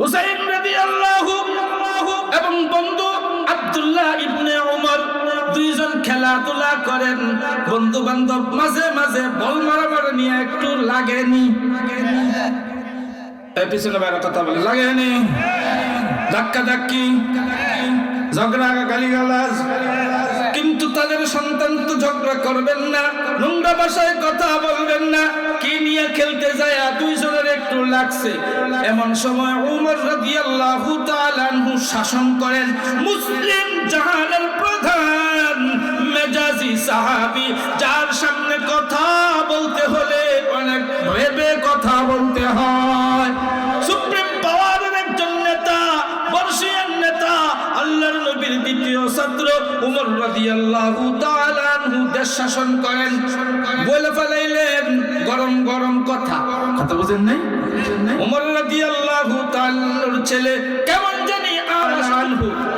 হুসাইন রাদিয়াল্লাহু এবং বন্ধু আব্দুল্লাহ ইবনে ওমর দুইজন খেলাধুলা করেন। বন্ধু বান্ধব মাঝে মাঝে বল মারামার নিয়ে একটু লাগেনি। পিছনে বাইরে কথা বলে, লাগেনি। ধাক্কা ধাক্কি ঝগড়া, গালিগালাজ। কিন্তু তাদের সন্তান তো ঝগড়া করবেন না, নোংরা ভাষায় কথা বলবেন না। কি নিয়ে খেলতে যায় দুইজনের একটু লাগছে। এমন সময় উমর রাদিয়াল্লাহু তাআলা শাসন করেন। মুসলিম জাহানের প্রধান, মেজাজি সাহাবী, যার সামনে কথা বলতে হলে অনেক ভেবে কথা বলতে হয়। শাসন করেন। বলে ফেলাইলেন, গরম গরম কথা। কথা বুঝেন নাই? ওমর রাদিয়াল্লাহু তাআলার ছেলে কেমন জানি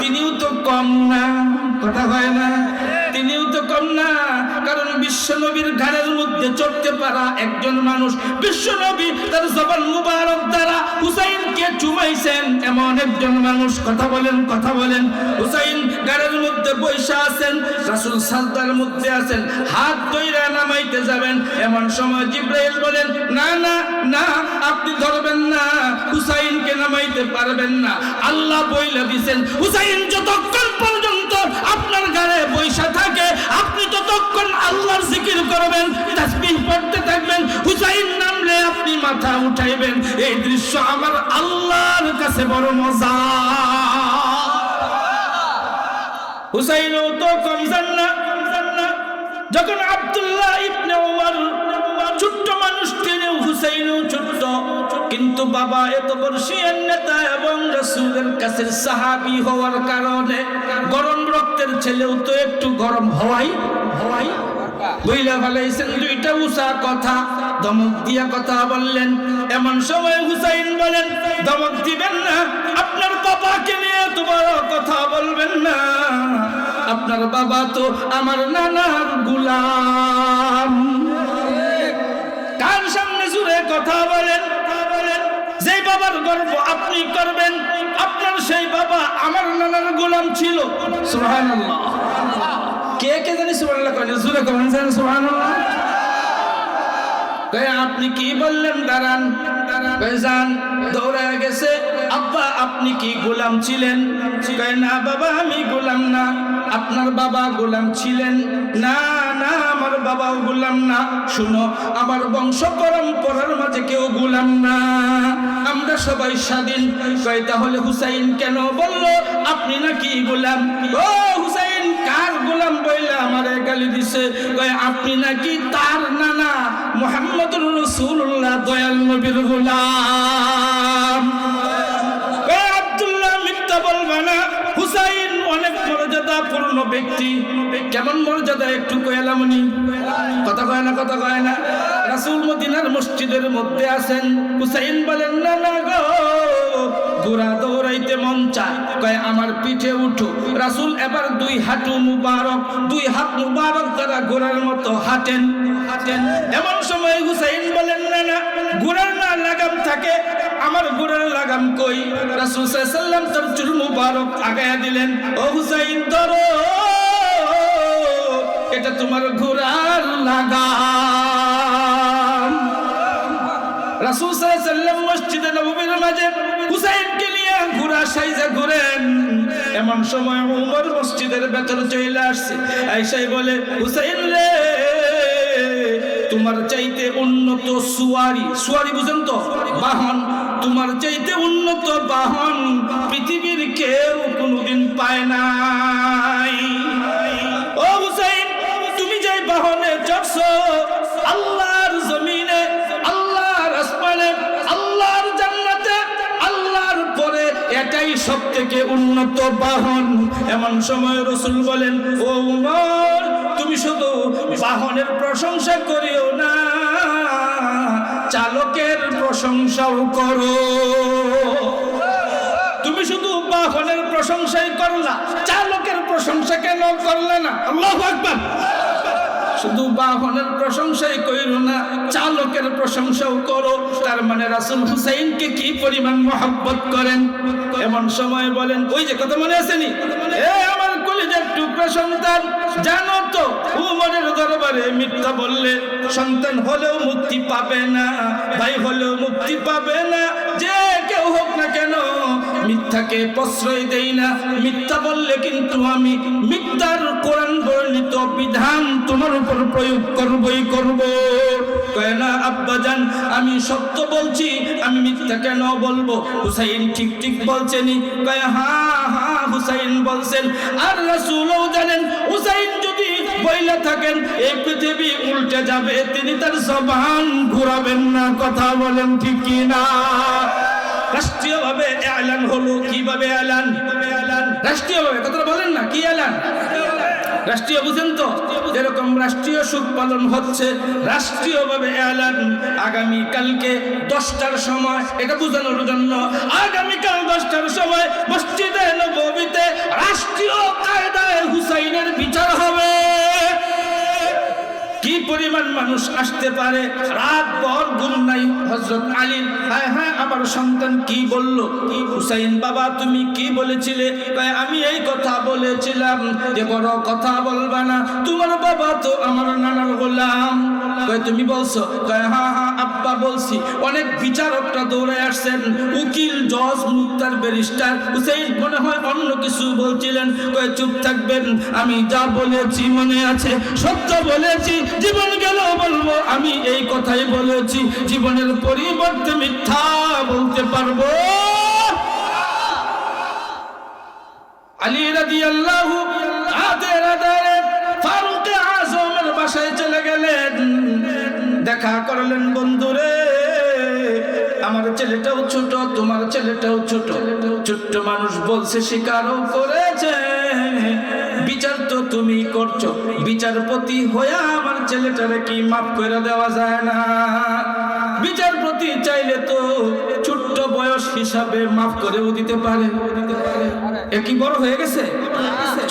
তিনিও তো কম না। কথা হয় না? তিনিও তো কম না। বিশ্বনবীর ঘাড়ের মধ্যে চড়তে পারা একজন মানুষ, বিশ্বনবী তার জবান মুবারক দ্বারা হুসাইনকে চুমাইছেন। এমন একজন মানুষ, কথা বলেন কথা বলেন। হুসাইন ঘাড়ের মধ্যে বৈশা আছেন, রাসূল সাজদার মধ্যে আছেন, হাত ধইরা নামাইতে যাবেন। এমন সময় জিব্রাইল বলেন, না না না, আপনি ধরবেন না, হুসাইনকে নামাইতে পারবেন না। আল্লাহ বইলা দিছেন, হুসাইন যতক্ষণ আপনার গানে বৈশা থাকে, আপনি ততক্ষণ আল্লাহর জিকির করবেন, তাসবিহ পড়তে থাকবেন, হুসাইন নামলে আপনি মাথা উঠাইবেন। এই দৃশ্য আমার আল্লাহর কাছে বড় মজা। হুসাইনও তো কম যান না যখন আব্দুল্লাহ ইবনে বাবা এত বর্ষিয়ান নেতা এবং রাসূলের কাছে সাহাবী হওয়ার কারণে গরম রক্তের ছেলেও তো একটু গরম হওয়াই হওয়াই। আপনার আপনার বাবা তো আমার নানার গুলাম। বাবার গর্ব আপনি করবেন। আপনার সেই বাবা আমার নানার গোলাম ছিল। কে কে জানি আপনি কি বললেন? দাঁড়ান। যান দৌড়ে গেছে। আব্বা, আপনি কি গোলাম ছিলেন? না বাবা, আমি গোলাম না। আপনার বাবা গোলাম ছিলেন না। আমার বাবাও গোলাম না। শুনো, আমার বংশ পরম্পরার মাঝে কেউ গোলাম না। আমরা সবাই স্বাধীন। কয়, তাহলে হুসাইন কেন বলল, আপনি নাকি গোলাম? ও হুসাইন, কার গোলাম বইলে আমারে গালি দিছে? কয়, আপনি নাকি তার নানা মুহাম্মদুর রাসূলুল্লাহ, দয়াল নবীর গোলাম। মর্যাদাপূর্ণ ব্যক্তি। কেমন মর্যাদা একটু কয়ালামনি কথা কয় না, কথা কয় না। রাসূল মদিনার মসজিদের মধ্যে আছেন। হুসাইন বলেন, না না গো দৌড়াইতে মন চায়। কয়, আমার পিঠে উঠো। রাসূল এবার দুই হাঁটু মুবারক, দুই হাত মুবারক দ্বারা ঘোড়ার মতো হাঁটেন হাঁটেন। এমন সময় হুসাইন বলেন, না না, ঘোড়ার থাকে, আমার ঘোড়ার লাগাম কই? রাসূল সাল্লাল্লাহু তার চুল মুবারক আগায়া দিলেন, ও হুসাইন, ধরো, এটা তোমার ঘোড়ার লাগাম। রাসূল সাল্লাল্লাহু মসজিদে নববীর মাঝে হুসাইনকে নিয়ে ঘোড়া সাইজে ঘুরেন। এমন সময় উমর মসজিদের ভেতরে চলে আসছে। আইসাই বলে, হুসাইন রে তোমার চাইতে উন্নত সুয়ারি। সুয়ারি বুঝেন তো? বাহন। তোমার চাইতে উন্নত বাহন পৃথিবীর কেউ কোনোদিন পায় নাই। ও হুসাইন, তুমি যে বাহনে চড়ছো, আল্লাহর জমিনে, আল্লাহর আসমানে, আল্লাহর জান্নাতে, আল্লাহর পরে এটাই সব থেকে উন্নত বাহন। এমন সময় রসুল বলেন, ও উমর, তুমি শুধু বাহনের প্রশংসা করিও প্রশংসাও করো। তুমি শুধু বাহনের প্রশংসাই করলা চালকের প্রশংসা কেন করলে না? আল্লাহু আকবার। শুধু বাহনের প্রশংসাই কইরো না চালকের প্রশংসাও করো। তার মানে রাসুল হুসাইনকে কি পরিমাণ মহব্বত করেন? এমন সময় বলেন ওই যে কথা মনে আসেনি আমার টুকরা সন্তান, জানো তো উমরের দরবারে মিথ্যা বললে সন্তান হলেও মুক্তি পাবে না, ভাই হলেও মুক্তি পাবে না, যে কেউ হোক না কেন মিথ্যাকে প্রশ্রয় দেই না। মিথ্যা বললে কিন্তু আমি মিথ্যার কোরআন বর্ণিত বিধান তোমার উপর প্রয়োগ করবই করব। কয় না, আব্বাজান, আমি সত্য বলছি, আমি মিথ্যা কেন বলব? হুসাইন ঠিক ঠিক বলছেনি। কয় হ্যাঁ হ্যাঁ হুসাইন বলছেন, আর রাসূলও জানেন, হুসাইন যদি বইলা থাকেন এই পৃথিবী উল্টে যাবে, তিনি তার জবান ঘুরাবেন না, কথা বলেন ঠিক কি না? রাষ্ট্রীয়ভাবে এলান হলো, কীভাবে এলান? রাষ্ট্রীয়ভাবে, কথাটা বলেন না, কি এলান? রাষ্ট্রীয় বুঝেন তো? যেরকম রাষ্ট্রীয় সুখ পালন হচ্ছে, রাষ্ট্রীয়ভাবে এলান আগামী কালকে দশটার সময়। এটা বোঝানোর জন্য আগামীকাল দশটার সময় মসজিদে নবীতে রাষ্ট্রীয় কায়দায় হুসাইনের বিচার হবে। কি পরিমাণ মানুষ আসতে পারে? রাত ভর ঘুম নাই হজরত আলী হ্যাঁ হ্যাঁ আমার সন্তান কি বলল? কি হুসাইন বাবা, তুমি কি বলেছিলে? তাই আমি এই কথা বলেছিলাম যে বড় কথা বলবা না। তোমার বাবা তো আমার নানার গোলাম। কয়, তুমি বলছো? কয় হ্যাঁ হ্যাঁ আব্বা বলছি। অনেক বিচারকরা দৌড়ে আসছেন। উকিল জজ মুক্তার ব্যারিস্টার হুসেইন মনে হয় অন্য কিছু বলছিলেন। কয়, চুপ থাকবেন, আমি যা বলেছি মনে আছে, সত্য বলেছি, জীবন গেল বলব, আমি এই কথাই বলেছি। জীবনের পরিবর্তে মিথ্যা বলতে পারব। আলী আদের আদারে ফারুক আজমের বাসায় চলে গেলেন। দেখা করলেন বন্ধুরে। আমার ছেলেটাও ছোট, তোমার ছেলেটাও ছোট। ছোট্ট মানুষ বলছে, স্বীকারও করেছে। বিচার তো তুমি করছ। বিচারপতি হয়ে আমার ছেলেটারে কি মাফ করে দেওয়া যায় না? বিচারপতি চাইলে তো বয়স হিসাবে মাফ করেও দিতে পারে। এ কি বড় হয়ে গেছে?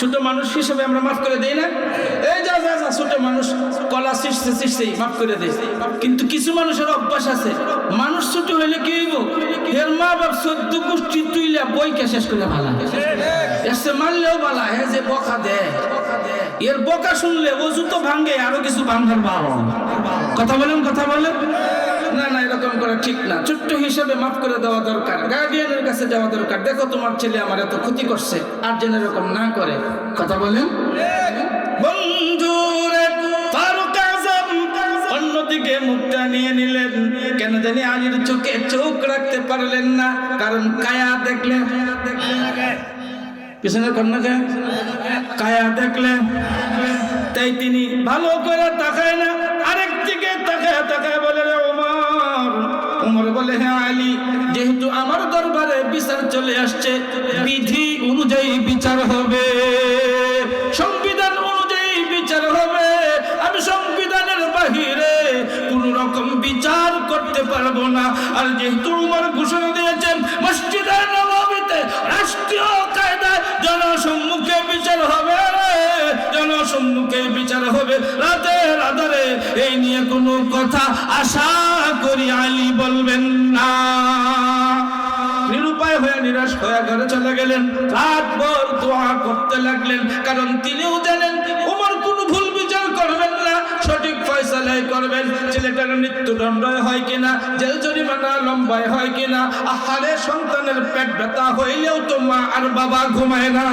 ছোট মানুষ হিসেবে আমরা মাফ করে দেই না? মানুষ মানুষ এর মা শুনলে ওজু তো ভাঙ্গে, আরও কিছু ভাঙ্গার বাবা কথা বলেন কথা বলেন। এরকম করা ঠিক না। ছোট্ট হিসেবে মাফ করে দেওয়া দরকার। গার্ডিয়ানের কাছে যাওয়া দরকার। দেখো তোমার ছেলে আমার এত ক্ষতি করছে আর যেন এরকম না করে। কথা বলেন। অন্যদিকে মুখটা নিয়ে নিলেন। কেন জানি আলীর চোখে চোখ রাখতে পারলেন না, কারণ কায়া দেখলেন। পিছনের কন্যাকে কায়া দেখলেন। তাই তিনি ভালো করে তাকায় না। বলে হ্যাঁ আলী, যেহেতু আমার দরবারে বিচার চলে আসছে, বিধি অনুযায়ী বিচার হবে। সংবিধান অনুযায়ী বিচার হবে। আমি সংবিধানের বাহিরে কোন রকম বিচার করতে পারব না। আর যেহেতু উমর ঘোষণা দিয়েছেন মসজিদের নবমীতে রাষ্ট্রীয় কায়দায় জনসম্মুখে বিচার হবে। জনসম্মুখে বিচার হবে। আধারে এই নিয়ে কোনো কথা আশা করি আলী বলবেন না। নিরুপায় হয়ে নিরাশ হয়ে চলে গেলেন। রাত ভর দোয়া লাগলেন। কারণ তিনিও জানেন, উমর কোনো ভুল বিচার করবেন না, সঠিক ফয়সালাই করবেন। ছেলেটার মৃত্যুদণ্ড হয় কিনা, জেল জরিমানা লম্বায় হয় কিনা, আহারে সন্তানের পেট ব্যথা হইলেও তো মা আর বাবা ঘুমায় না।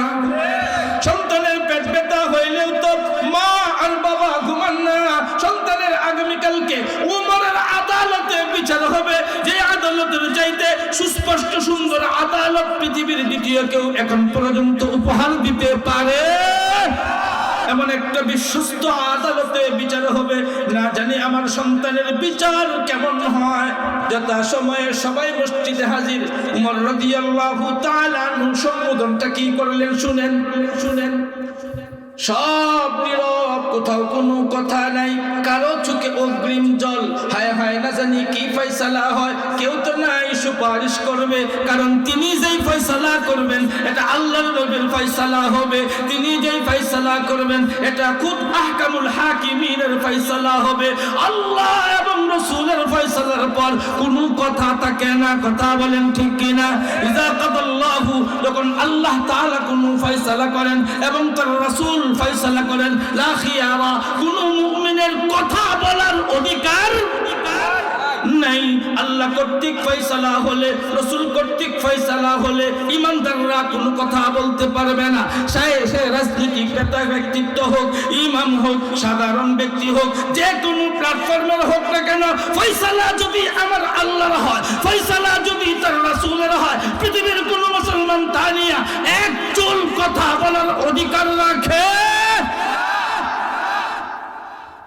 হবে। যে আদালতের চাইতে সুস্পষ্ট, সুন্দর আদালত পৃথিবীর দ্বিতীয় কেউ এখন পর্যন্ত উপহার দিতে পারে। এমন একটা বিশ্বস্ত আদালতে বিচার হবে। না জানি আমার সন্তানের বিচার কেমন হয়। যথা সময়ে সবাই মসজিদে হাজির। উমর রাদিয়াল্লাহু তাআলা সম্বোধনটা কি করলেন শুনেন? শুনেন। সব নীরব, কোথাও কোনো কথা নাই। কারও চোখে অগ্রিম জল। হায় হায়, না জানি কি ফয়সালা হয়। কেউ তো নাই, সুপারিশ করবে। কারণ তিনি যেই ফয়সালা করবেন, এটা আল্লাহর রবের ফয়সালা হবে। তিনি যেই ফয়সালা করবেন, এটা খুব আহকামুল হাকিমিনের ফয়সালা হবে। আল্লাহ এবং রসুলের ফয়সালার পর কোনো কথা থাকে না। কথা বলেন ঠিক কিনা? ইজা কাদাল্লাহু যখন আল্লাহ তাআলা কোনো ফয়সালা করেন এবং তার রাসূল ফয়সালা করেন, লা খিয়ারা কোনো মুমিনের কথা বলার অধিকার নাই। আল্লাহ কর্তৃক ফয়সালা হলে, রসুল কর্তৃক ফয়সালা হলে ইমানদাররা কোনো কথা বলতে পারবে না। সে সে রাজনৈতিক নেতা ব্যক্তিত্ব হোক, ইমাম হোক, সাধারণ ব্যক্তি হোক, যে কোনো প্ল্যাটফর্মের হোক না কেন, ফয়সালা যদি আমার আল্লাহর হয়, ফয়সালা যদি তার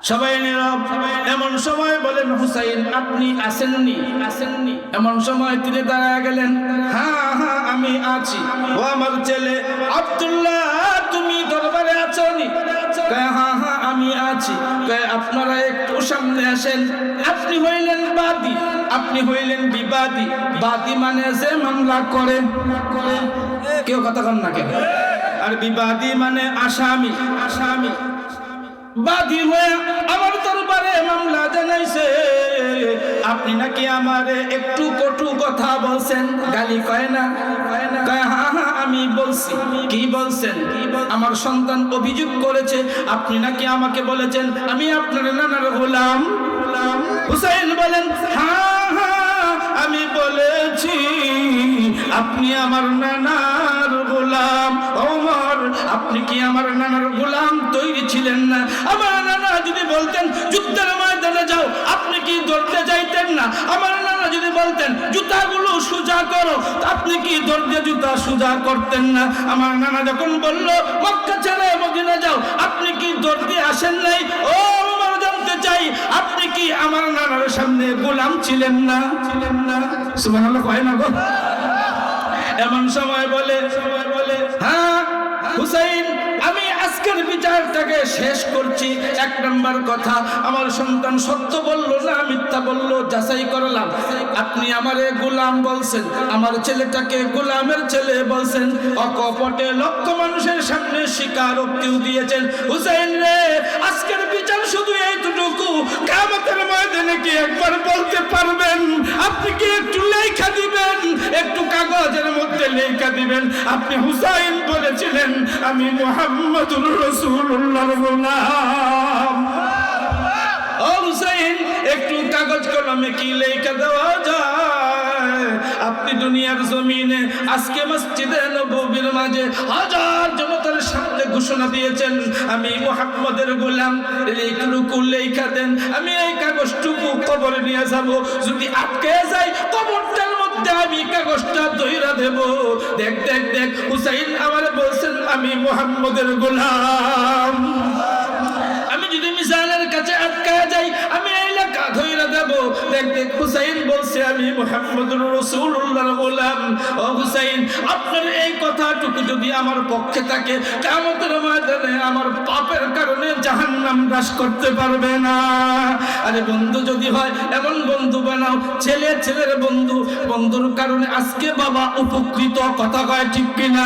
সবাই নীরব, এমন সময় বলেন, হুসাইন, আপনি আসেননি? আসেননি এমন সময় তিনি দাঁড়ায় গেলেন হ্যাঁ হ্যাঁ আমি আছি। ও আমার ছেলে, আব্দুল্লাহ, তুমি দরবারে আছো নি হ্যাঁ হ্যাঁ আমি আছি। আপনারা একটু সামনে আসেন। আপনি হইলেন বাদী। আপনি হইলেন বিবাদী। বাদী মানে যে মামলা করে। কেউ কথা কন না কেন? আর বিবাদী মানে আসামি। আসামি। বাদী হয়ে আমার দরবারে মামলা জানাইছে। আপনি নাকি আমারে একটু কটু কথা বলছেন? গালি কয় না? কি আমার সন্তান অভিযোগ করেছে। আপনি নাকি আমাকে বলেছেন, আমি আপনার নানার গোলাম। হুসাইন বলেন হ্যাঁ হ্যাঁ আমি বলেছি, আপনি আমার ওমর আপনি কি আমার নানার গোলাম তৈরি ছিলেন না? আমার নানা যদি বলতেন, যুদ্ধের ময়দানে যাও, আপনি কি ধরতে যাইতেন না? আমার নানা যদি বলতেন, জুতাগুলো সোজা করো আপনি কি ধরতে জুতা সোজা করতেন না? আমার নানা যখন বলল, মক্কা ছেড়ে মদিনা যাও, আপনি কি ধরতে আসেন নাই? ও আমার জানতে চাই, আপনি কি আমার নানার সামনে গোলাম ছিলেন না? ছিলেন না। সুবহানাল্লাহ, কয় না গো? এমন সময় বলে সময় বলে হ্যাঁ হুসাইন, আমি আজকের বিচারটাকে শেষ করছি। এক নম্বর কথা, আমার সন্তান সত্য বলল না মিথ্যা বলল, যাচাই করলাম। আপনি আমারে গোলাম বলছেন, আমার ছেলেটাকে গোলামের ছেলে বলছেন। অকপটে লক্ষ মানুষের সামনে স্বীকারোক্তিও দিয়েছেন। হুসাইন রে, আজকের বিচার শুধু এই কামতের ময়দানে কি একবার বলতে পারবেন? আপনি কি একটু লেখা দিবেন? একটু কাগজের মধ্যে লেখা দিবেন। আপনি হুসাইন বলেছিলেন, আমি মোহাম্মদুর রসুল্লাহর হুসাইন, একটু কাগজ কলমে কি লেখা দেওয়া যায়? আপনি দুনিয়ার জমিনে, আজকে মসজিদে নববীর মাঝে হাজার জনতার সামনে ঘোষণা দিয়েছেন, আমি মোহাম্মদের গোলাম, এইটুকু লেখা দেন, আমি এই কাগজটুকু কবরে নিয়ে যাব, যদি আটকে যাই কবরটার মধ্যে আমি কাগজটা দইরা দেব। দেখ দেখ দেখ, হুসাইন আমার বলছেন, আমি মোহাম্মদের গোলাম। আমি যদি মিসাইলের কাছে আটকায় যাই, আমি ধইরা দেব দেখ দেখ হুসাইন বলছে, আমি মুহাম্মদুর রাসূলুল্লাহর গোলাম। ও হুসাইন, আপনার এই কথাটুকু যদি আমার পক্ষে থাকে, কিয়ামতের ময়দানে আমার পাপের কারণে জাহান্নাম গ্রাস করতে পারবে না। আরে বন্ধু, যদি হয়, এমন বন্ধু বানাও, ছেলে, ছেলের বন্ধু। বন্ধুর কারণে আজকে বাবা উপকৃত, কথা কয় ঠিক কিনা?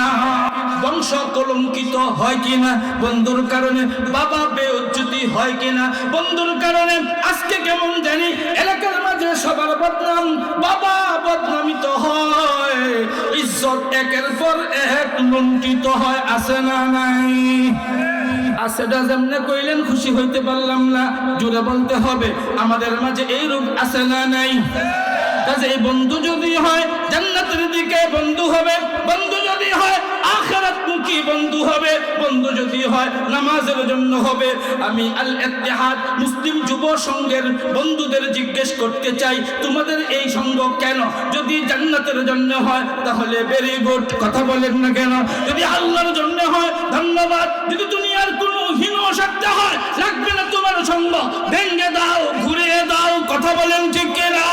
বংশ কলঙ্কিত হয় কিনা? বন্ধুর কারণে বাবা বেউজ্জতি হয় কিনা? বন্ধুর কারণে আজকে কেমন জানি এলাকার মাঝে সবার বদনাম, বাবা বদনামিত হয়। ইজ্জত একের পর এক লুণ্ঠিত হয়, আছে না নাই? কইলেন, খুশি হইতে পারলাম না। জুড়ে বলতে হবে, আমাদের মাঝে এই রূপ আছে না নাই? এই বন্ধু যদি হয়, জান্নাতের দিকে বন্ধু হবে। বন্ধু যদি হয় মুখী বন্ধু হবে? বন্ধু যদি হয়, নামাজের জন্য হবে। আমি আল ইত্তেহাদ মুসলিম যুব সংঘের বন্ধুদের জিজ্ঞেস করতে চাই, তোমাদের এই সঙ্গ কেন? যদি জান্নাতের জন্য হয়, তাহলে ভেরি গুড কথা বলেন না কেন? যদি আল্লাহর জন্য হয়, ধন্যবাদ। যদি দুনিয়ার কোনো হীন সত্য হয়, লাগবে না তোমার সঙ্গ ভেঙ্গে দাও ঘুরে দাও, কথা বলেন ঠিক কিনা?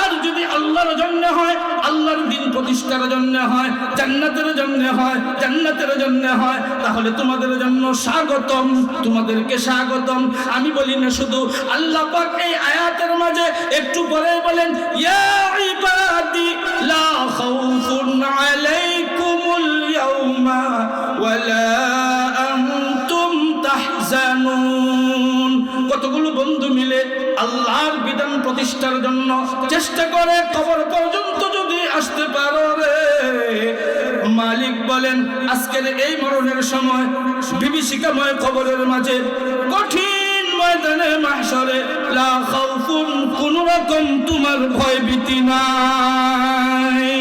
আর যদি আল্লাহর জন্য হয়, আল্লাহর প্রতিষ্ঠার জন্য হয়, জান্নাতের জন্য হয়, জান্নাতের জন্য হয়, তাহলে তোমাদের জন্য স্বাগতম, তোমাদেরকে স্বাগতম। আমি বলি না শুধু, আল্লাহ পাক এই আয়াতের মাঝে একটু পরে বলেন, ইয়া ইবাদি, লা খাউফুন আলাইকুমুল ইয়াউমা ওয়ালা আনতুম তাহজানুন। কতগুলো বন্ধু মিলে আল্লাহর বিধান প্রতিষ্ঠার জন্য চেষ্টা করে কবর পর্যন্ত আসতে পারো রে। মালিক বলেন, আজকের এই মরণের সময় বিভীষিকাময় খবরের মাঝে কঠিন ময়দানে মাসরে লা রকম তোমার ভয় ভীতি নাই।